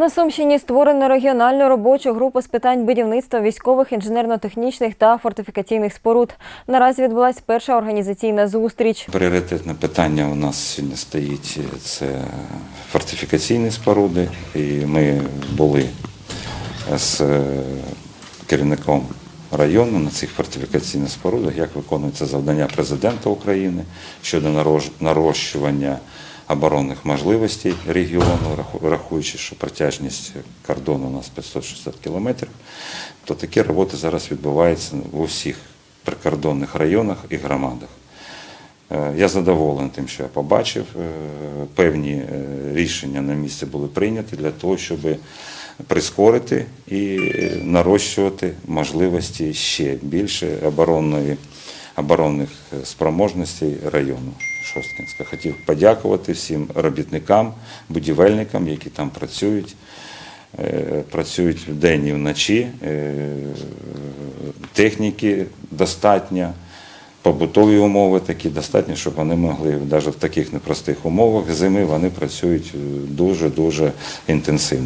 На Сумщині створено регіональну робочу групу з питань будівництва військових, інженерно-технічних та фортифікаційних споруд. Наразі відбулася перша організаційна зустріч. Пріоритетне питання у нас сьогодні стоїть це фортифікаційні споруди. І ми були з е, керівником району на цих фортифікаційних спорудах, як виконується завдання президента України щодо нарощування оборонних можливостей регіону, раху- рахуючи, що протяжність кордону у нас 560 кілометрів, то такі роботи зараз відбуваються в усіх прикордонних районах і громадах. Е, Я задоволений тим, що я побачив. Е, Певні е, рішення на місці були прийняті для того, щоб прискорити і нарощувати можливості ще більше оборонної, оборонних е, спроможностей району Шосткінська. Хотів подякувати всім робітникам, будівельникам, які там працюють. Е, Працюють вдень і вночі, е, техніки достатньо, побутові умови такі достатні, щоб вони могли навіть в таких непростих умовах зими вони працюють дуже-дуже інтенсивно.